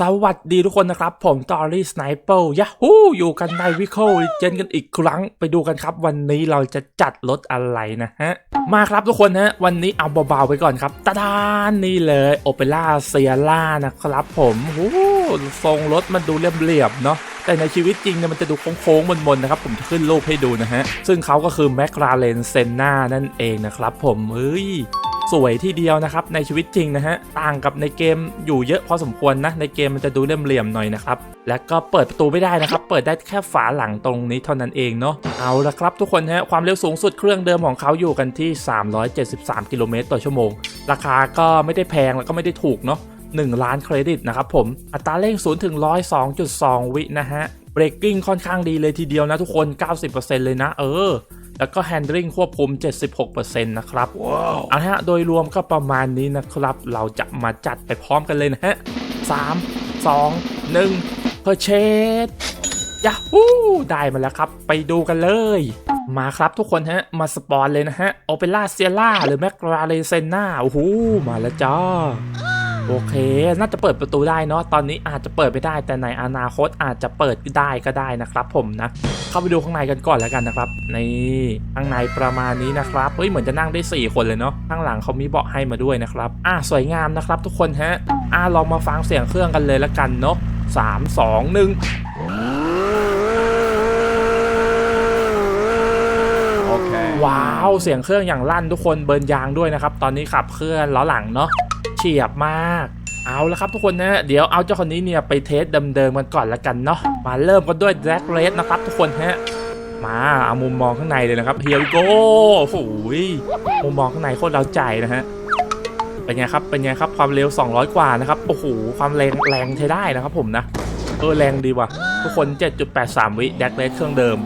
สวัสดีทุกคนนะครับ ผมตอรี่สไนเปอร์ย h ฮูอยู่กันในวิค l เจนกันอีกครั้งไปดูกันครับ วันนี้เราจะจัดรถอะไรนะฮะ มาครับทุกคนฮะ วันนี้เอาเบาๆไปก่อนครับตาดานนี่เลยโอเปร่าเซียร่านะครับผมโอ้ทรงรถมันดูเรียบๆเนาะแต่ในชีวิตจริงเนี่ยมันจะดูโค้งๆมนๆนะครับผมจะขึ้นรูปให้ดูนะฮะ ซึ่งเขาก็คือแมคลาเรนเซนนานั่นเองนะครับผมเฮ้ย สวยที่เดียวนะครับในชีวิตจริงนะฮะต่างกับในเกมอยู่เยอะพอสมควรนะในเกมมันจะดูเล่มเหลี่ยมหน่อยนะครับและก็เปิดประตูไม่ได้นะครับ เปิดได้แค่ฝาหลังตรงนี้เท่านั้นเองเนาะเอาละครับทุกคนฮะความเร็วสูงสุดเครื่องเดิมของเขาอยู่กันที่ 373 กิโลเมตรต่อชั่วโมง ราคาก็ไม่ได้แพงแล้วก็ไม่ได้ถูกเนาะ1 ล้านเครดิตนะครับผม อัตราเร่ง0ถึง102.2 วินะฮะ เบรกกิ้งค่อนข้างดีเลยทีเดียวนะทุกคน 90%เลยนะ เออ แล้วก็ handling ควบคุม 76%นะครับว้าวเอาละฮะ โดยรวมก็ประมาณนี้นะครับ เราจะมาจัดไปพร้อมกันเลยนะฮะ 3 2 1 purchase ยาฮูได้มาแล้วครับ ไปดูกันเลย มาครับทุกคนฮะ มาสปอนเลยนะฮะโอเปร่าเซียร่าหรือแมกราเลเซน่าโอ้โหมาแล้วจ้า โอเค น่าจะเปิดประตูได้เนาะตอนนี้อาจจะเปิดไม่ได้แต่ในอนาคตอาจจะเปิดได้ก็ได้นะครับผมนะ เข้าไปดูข้างในกันก่อนแล้วกันนะครับนี่ข้างในประมาณนี้นะครับเฮ้ยเหมือนจะนั่งได้ 4 คนเลยเนาะข้างหลังเขามีเบาะให้มาด้วยนะครับอะสวยงามนะครับทุกคนฮะอะลองมาฟังเสียงเครื่องกันเลยแล้วกันเนาะสามสองหนึ่ง Okay. ว้าว เสียงเครื่องอย่างลั่นทุกคนเบิร์นยางด้วยนะครับ ตอนนี้ขับเคลื่อนล้อหลังเนาะ เฉียบมาก เอาละครับทุกคนนะเดี๋ยวเอาเจ้าคนนี้เนี่ยไปเทสเดิมๆกันก่อนละกันเนาะมาเริ่มกันด้วยแ a กเรสนะครับทุกคนฮะมาเอามุมมองข้างในเลยนะครับเฮียโกโอ้โหยมุมมองข้างในโคตรเราใจนะฮะเป็นไงครับเป็นไงครับความเร็ว 200 กว่านะครับโอ้โหความแรงแรงใช้ได้นะครับผมนะเออแรงดีว่ะ ทุกคน 7.83 วิแดกเรสเครื่องเดิม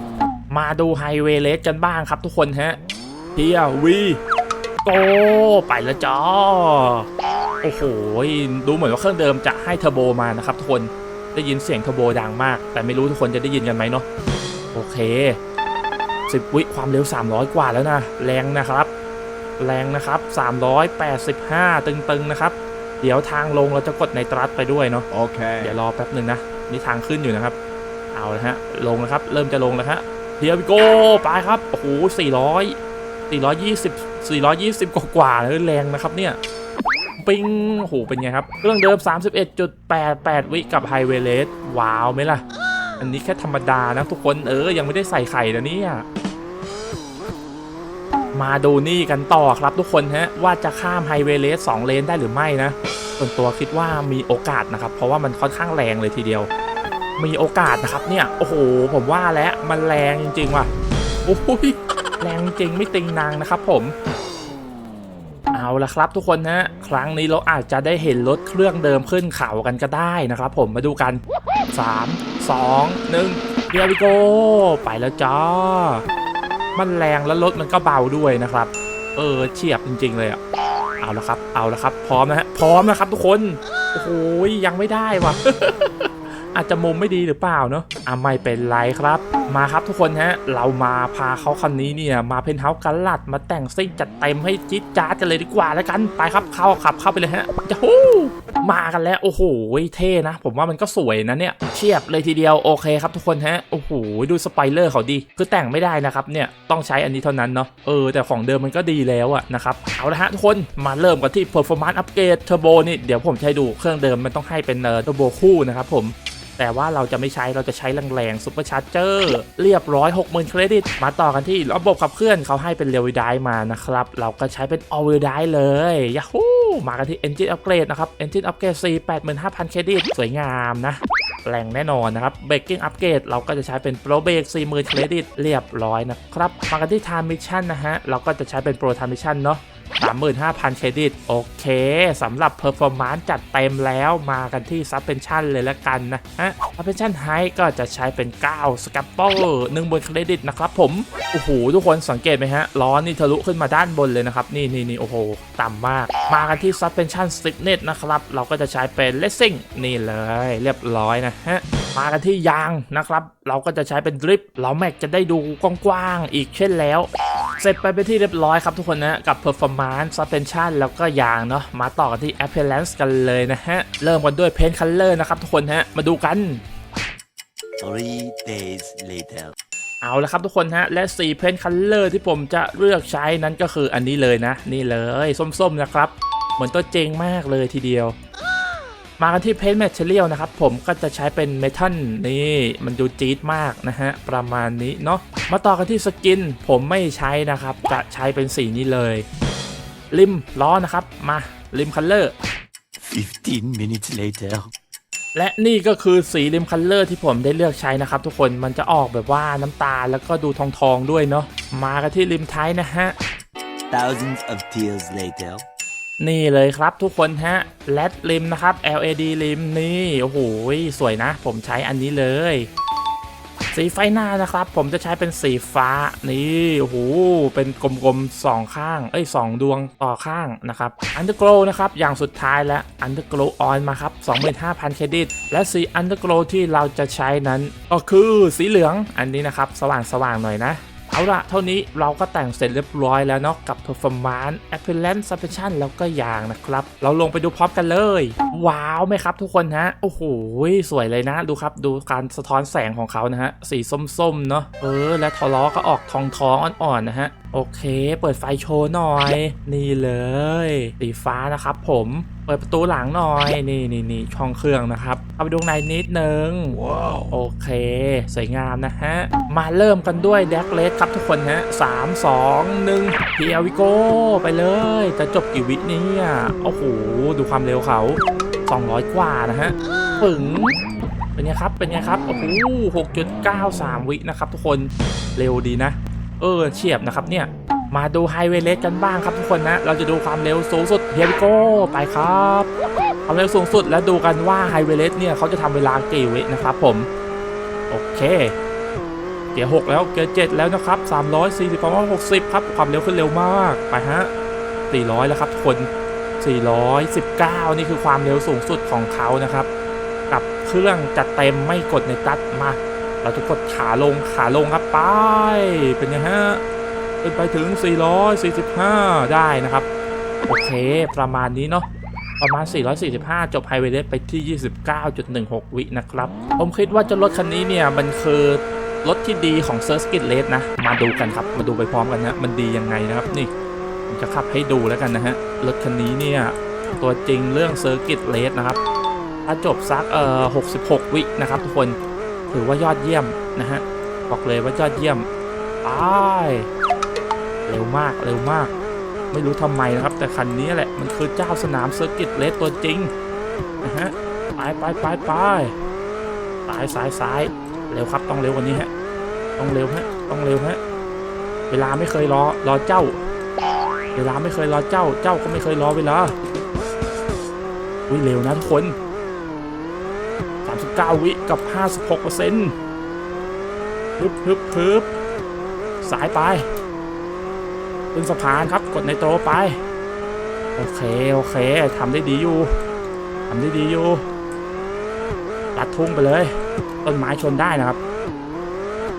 มาดูไฮเวย์เลสกันบ้างครับทุกคนฮะเฮียวีโกไปแล้วจ้า โอ้โหดูเหมือนว่าเครื่องเดิมจะให้เทอร์โบมานะครับทุกคนได้ยินเสียงเทอร์โบดังมาก แต่ไม่รู้ทุกคนจะได้ยินกันไหมเนาะโอเค10วิความเร็ว 300 กว่าแล้วนะ แรงนะครับ แรงนะครับ 385 ตึงๆนะครับ เดี๋ยวทางลงเราจะกดในตรัสไปด้วยเนาะเดี๋ยว Okay. รอแป๊บหนึ่งนะ นี่ทางขึ้นอยู่นะครับ เอาละฮะ ลงแล้วครับ เริ่มจะลงแล้วฮะเฮียวิโก้ไปครับ โอ้โห400 420 420 กว่ากว่าๆเลยแรงนะครับเนี่ย ปิ้งโอ้โหเป็นไงครับ เครื่องเดิม 31.88 วิกับไฮเวเลสว้าวไหมล่ะ อันนี้แค่ธรรมดานะทุกคนเออ ยังไม่ได้ใส่ไข่นะเนี่ย มาดูนี่กันต่อครับทุกคนฮะ ว่าจะข้ามไฮเวเลส2เลนได้หรือไม่นะ ส่วนตัวคิดว่ามีโอกาสนะครับ เพราะว่ามันค่อนข้างแรงเลยทีเดียว มีโอกาสนะครับเนี่ย โอ้โห ผมว่าแล้วมันแรงจริงๆว่ะโอ้ยแรงจริงไม่ติงนางนะครับผม เอาละครับทุกคนนะครั้งนี้เราอาจจะได้เห็นรถเครื่องเดิมขึ้นเขากันก็ได้นะครับผมมาดูกัน 3 2 1เดียวิโกไปแล้วจ้ามันแรงแล้วรถมันก็เบาด้วยนะครับ เออเฉียบจริง ๆ เลยอะเอาละครับ เอาละครับ พร้อมนะฮะพร้อมนะครับทุกคนโอ้โหยังไม่ได้ว่ะ อาจจะมุมไม่ดีหรือเปล่าเนาะอะไม่เป็นไรครับ มาครับทุกคนฮะ เรามาพาเขาคันนี้เนี่ย มาเพนท์เฮาส์กันลัดมาแต่งซิ่งจัดเต็มให้จิ๊ดจ๊าดกันเลยดีกว่าแล้วกันไปครับเข้าขับเข้าไปเลยฮะจะฮู้มากันแล้วโอ้โหเท่นะ ผมว่ามันก็สวยนะเนี่ยเทียบเลยทีเดียวโอเคครับทุกคนฮะโอ้โหดูสไปเลอร์เขาดี คือแต่งไม่ได้นะครับเนี่ยต้องใช้อันนี้เท่านั้นเนาะเออแต่ของเดิมมันก็ดีแล้วอะนะครับเอาละฮะทุกคนมาเริ่มกันที่ performance upgrade turbo นี่เดี๋ยวผมให้ดูเครื่องเดิมมันต้องให้เป็นเอ่อ turbo คู่นะครับผมแต่ว่าเราจะไม่ใช้เราจะใช้แรงๆซุปเปอร์ชาร์เจอร์เรียบร้อย 60,000 เครดิต มาต่อกันที่ระบบขับเคลื่อนเขาให้เป็นเรวิดายมานะครับ เราก็ใช้เป็นอ l เวอร์ไดเลยยาฮูมากันที่ Engine Upgrade นะครับ Engine Upgrade 4 85,000 เครดิต สวยงามนะ แรงแน่นอนนะครับเบรกกิ้งอัปเกรดเราก็จะใช้เป็น Pro Brake 40,000เครดิตเรียบร้อยนะครับมากันที่ทามิชชั่นนะฮะเราก็จะใช้เป็นโปรทามิชชั่นเนาะ 35,000 เครดิต โอเคสำหรับ Performance จัดเต็มแล้วมากันที่ Suspension เลยละกันนะฮะ Suspension High ก็จะใช้เป็น 9 Scalper 1บนเครดิตนะครับผม โอ้โห ทุกคนสังเกตไหมฮะ ล้อนี่ทะลุขึ้นมาด้านบนเลยนะครับ นี่นี่นี่โอ้โห ต่ำมาก มากันที่ Suspension Stiffness นะครับ เราก็จะใช้เป็น Racing นี่เลย เรียบร้อยนะฮะมากันที่ยางนะครับ เราก็จะใช้เป็นดริฟต์เราแม็กจะได้ดูกว้างๆอีกเช่นแล้ว เสร็จไปเป็นที่เรียบร้อยครับทุกคนนะกับ performance suspension แล้วก็ยางเนาะมาต่อกันที่ appearance กันเลยนะฮะ เริ่มกันด้วย paint color นะครับทุกคนฮะ มาดูกัน Three days later. เอาละครับทุกคนฮะ และสีเพนคัลเลอร์ที่ผมจะเลือกใช้นั้นก็คืออันนี้เลยนะ นี่เลยส้มๆนะครับ เหมือนตัวเจงมากเลยทีเดียว มากันที่เพนแมทเทียลนะครับผมก็จะใช้เป็นเมทัลนี่มันดูจี๊ดมากนะฮะ ประมาณนี้เนาะมาต่อกันที่สกิน ผมไม่ใช้นะครับ จะใช้เป็นสีนี้เลย ริมล้อนะครับ มาริมคัลเลอร์15 minutes later. และนี่ก็คือสีริมคัลเลอร์ที่ผมได้เลือกใช้นะครับ ทุกคนมันจะออกแบบว่าน้ำตาลแล้วก็ดูทองทองๆด้วยเนาะมากันที่ริมท้ายนะฮะ Thousands of tears later. นี่เลยครับทุกคนฮะแลดริมนะครับ LED ริมนี่ โอ้โห สวยนะ ผมใช้อันนี้เลย สีไฟหน้านะครับ ผมจะใช้เป็นสีฟ้า นี่ โอ้โห เป็นกลมๆสองข้าง เอ้ยสองดวงต่อข้างนะครับอันเดอร์โกลนะครับ อย่างสุดท้ายและอันเดอร์โกลออนมาครับ 25,000 เครดิต และสีอันเดอร์โกลที่เราจะใช้นั้น ก็คือสีเหลืองอันนี้นะครับ สว่างๆหน่อยนะ เอาละเท่านี้เราก็แต่งเสร็จเรียบร้อยแล้วเนาะกับ performance appearance suspension แล้วก็ยางนะครับ เราลงไปดูพร้อมกันเลย ว้าวไหมครับทุกคนฮะ โอ้โห สวยเลยนะดูครับ ดูการสะท้อนแสงของเขานะฮะ สีส้มๆ เนาะเออ และทอล้อก็ออกทองทองๆอ่อนๆ นะฮะ โอเค เปิดไฟโชว์หน่อย นี่เลยสีฟ้านะครับผมเปิดประตูหลังหน่อย นี่นี่นี่ช่องเครื่องนะครับ เอาไปดูข้างในนิดนึง Wow. โอเค สวยงามนะฮะ มาเริ่มกันด้วยแดกเลสครับทุกคนฮะสามสองหนึ่งเฮียวิโก้ไปเลย จะจบกี่วิเนี่ยโอ้โห ดูความเร็วเขา 200 กว่านะฮะปึ๋งเป็นไงครับ เป็นไงครับ โอ้โห6.93วินะครับทุกคน เร็วดีนะ เออเฉียบนะครับเนี่ยมาดูไฮเวย์เลสกันบ้างครับทุกคนนะ เราจะดูความเร็วสูงสุดเฮียวิโก้ไปครับความเร็วสูงสุดและดูกันว่าไฮเวเลสเนี่ยเขาจะทำเวลากี่วินะครับผม โอเคเกียร์6แล้วเกียร์7แล้วนะครับ340ประมาณ60ครับ ความเร็วขึ้นเร็วมากไปฮะ400แล้วครับทุกคน419นี่คือความเร็วสูงสุดของเขานะครับ กับเครื่องจัดเต็มไม่กดในตัดมา เราจะกดขาลงขาลงครับไปเป็นไงฮะขึ้นไปถึง 445 ได้นะครับ โอเค ประมาณนี้เนาะประมาณ 445 จบไฮเวย์เลสไปที่ 29.16 วินะครับ ผมคิดว่าจ้ารถคันนี้เนี่ย มันคือรถที่ดีของเซอร์สกิตเลสนะ มาดูกันครับ มาดูไปพร้อมกันนะ มันดียังไงนะครับ นี่ผมจะขับให้ดูแล้วกันนะฮะ รถคันนี้เนี่ย ตัวจริงเรื่องเซอร์กิตเลสนะครับ ถ้าจบซักเอ่อ 66 วินะครับทุกคน ถือว่ายอดเยี่ยมนะฮะบอกเลยว่ายอดเยี่ยมไปเร็วมากเร็วมาก ไม่รู้ทำไมนะครับ แต่คันนี้แหละมันคือเจ้าสนามเซอร์กิตเลสตัวจริงนะฮะไปไปไปไปซ้ายซ้ายซ้ายเร็วครับต้องเร็วกว่านี้ฮะต้องเร็วฮะต้องเร็วฮะเวลาไม่เคยรอรอเจ้า เวลาไม่เคยรอเจ้า เจ้าก็ไม่เคยรอเวลาอุ้ยเร็วนะทุกคน 9 วิกับ 56เปอร์เซ็นต์ฮึบฮึบฮึบสายไปขึ้นสะพานครับกดในโตรไป โอเค โอเคทำได้ดีอยู่ทำได้ดีอยู่ลัดทุ่งไปเลย ต้นไม้ชนได้นะครับ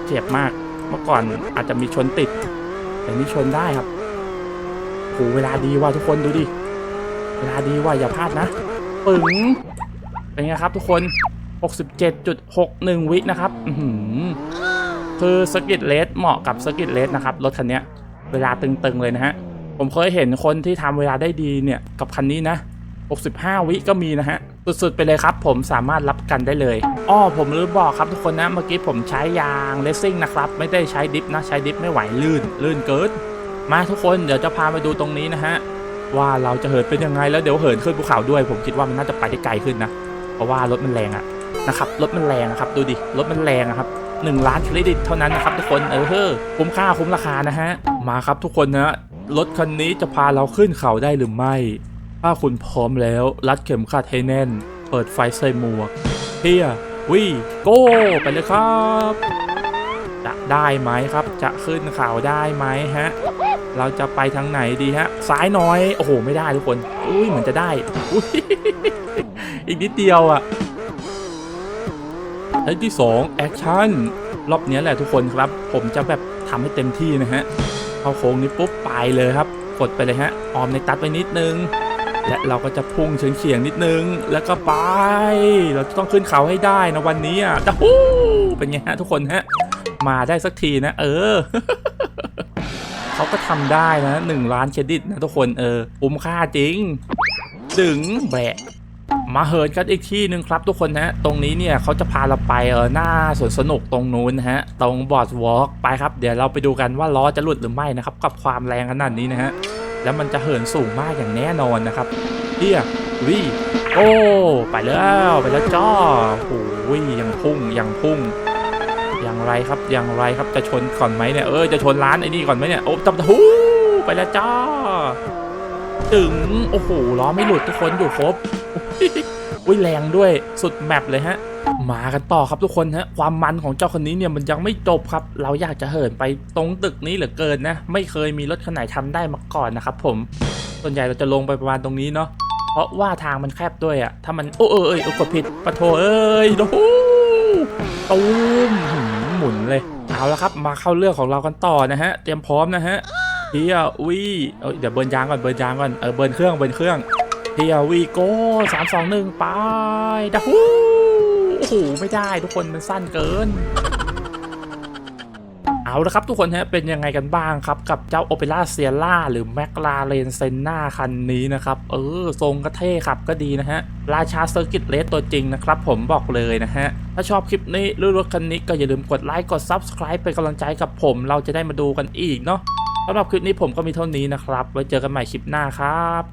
เจ็บมากเมื่อก่อนอาจจะมีชนติด แต่นี่ชนได้ครับโหเวลาดีว่ะทุกคนดูดิ เวลาดีว่ะอย่าพลาดนะ ปึ๋งเป็นไงครับทุกคน 67.61 วินะครับคือสกิตเลสเหมาะกับสกิตเลสนะครับ รถคันนี้เวลาตึงๆเลยนะฮะ ผมเคยเห็นคนที่ทำเวลาได้ดีเนี่ย กับคันนี้นะ 65 วิก็มีนะฮะ สุดๆ ไปเลยครับ ผมสามารถรับกันได้เลยอ้อผมลืมบอกครับทุกคนนะ เมื่อกี้ผมใช้ยางเลสซิ่งนะครับ ไม่ได้ใช้ดิฟนะ ใช้ดิฟไม่ไหวลื่น ลื่นเกินมาทุกคนเดี๋ยวจะพาไปดูตรงนี้นะฮะว่าเราจะเหินเป็นยังไงแล้วเดี๋ยวเหินขึ้นภูเขาด้วย ผมคิดว่ามันน่าจะไปได้ไกลขึ้นนะ เพราะว่ารถมันแรงอะ นะครับรถมันแรงอะครับดูดิรถมันแรงอะครับหนึ่งล้านเครดิตเท่านั้นนะครับทุกคนเออเฮ้อคุ้มค่าคุ้มราคานะฮะมาครับทุกคนนะรถคันนี้จะพาเราขึ้นเขาได้หรือไม่ ถ้าคุณพร้อมแล้ว รัดเข็มขัดให้แน่น เปิดไฟใส่หมวกเฮียวีโก้ไปเลยครับจะได้ไหมครับ จะขึ้นเขาได้ไหมฮะเราจะไปทางไหนดีฮะซ้ายน้อยโอ้โหไม่ได้ทุกคน อุ้ยเหมือนจะได้อุ้ยอีกนิดเดียวอะ่ะ และที่2แอคชั่นรอบนี้แหละทุกคนครับ ผมจะแบบทำให้เต็มที่นะฮะเข้าโค้งนี้ปุ๊บไปเลยครับ กดไปเลยฮะ ออมในตัดไปนิดนึง และเราก็จะพุ่งเฉียงๆนิดนึง แล้วก็ไป เราจะต้องขึ้นเขาให้ได้นะวันนี้อะจะฮู้เป็นไงฮะทุกคนฮะ มาได้สักทีนะ เออเขาก็ทำได้นะหนึ่งล้านเครดิตนะทุกคนเออคุ้มค่าจริงดึงแบะ มาเหินกันอีกที่หนึ่งครับทุกคนนะ ตรงนี้เนี่ยเขาจะพาเราไปเออหน้าสวนสนุกตรงนู้นนะฮะ ตรงบอร์ดวอล์กไปครับ เดี๋ยวเราไปดูกันว่าล้อจะหลุดหรือไม่นะครับ กับความแรงขนาดนี้นะฮะ แล้วมันจะเหินสูงมากอย่างแน่นอนนะครับเฮียวิโอ้ไปแล้วไปแล้วจ้าโอ้ยยังพุ่งยังพุ่งอย่างไรครับอย่างไรครับจะชนก่อนไหมเนี่ยเออจะชนร้านไอ้นี่ก่อนไหมเนี่ยโอ้จับหูไปแล้วจ้า ถึง โอ้โหล้อไม่หลุดทุกคนอยู่ครบอุ้ยแรงด้วยสุดแมปเลยฮะ มากันต่อครับทุกคนฮะความมันของเจ้าคนนี้เนี่ยมันยังไม่จบครับ เราอยากจะเหินไปตรงตึกนี้เหลือเกินนะ ไม่เคยมีรถคันไหนทำได้มาก่อนนะครับผมส่วนใหญ่เราจะลงไปประมาณตรงนี้เนาะเพราะว่าทางมันแคบด้วยอะถ้ามันโอ้เออเอยเออกดผิดปะโถเอ้ยโอ้โหตูมหมหมุนเลยเอาละครับ มาเข้าเรื่องของเรากันต่อนะฮะ เตรียมพร้อมนะฮะ เฮียอุ้ยเอ้ยเดี๋ยวเบิร์นยางก่อนเบิร์นยางก่อนเออเบิร์นเครื่องเบิร์นเครื่องเฮียวีโก้สามสองหนึ่งไปดะฮู้โอ้โหไม่ได้ทุกคนมันสั้นเกิน เอาละครับทุกคนฮะเป็นยังไงกันบ้างครับ กับเจ้า Opera s i e r a หรือ McLaren Senna คันนี้นะครับ เออ ทรงก็เท่ขับก็ดีนะฮะ ราชาเซอร์กิตเลสตัวจริงนะครับ ผมบอกเลยนะฮะถ้าชอบคลิปนี้หรือรถคันนี้ก็อย่าลืมกดไลค์กด Subscribe เป็นกำลังใจกับผม เราจะได้มาดูกันอีกเนาะ สำหรับคลิปนี้ผมก็มีเท่านี้นะครับ ไว้เจอกันใหม่คลิปหน้าครับ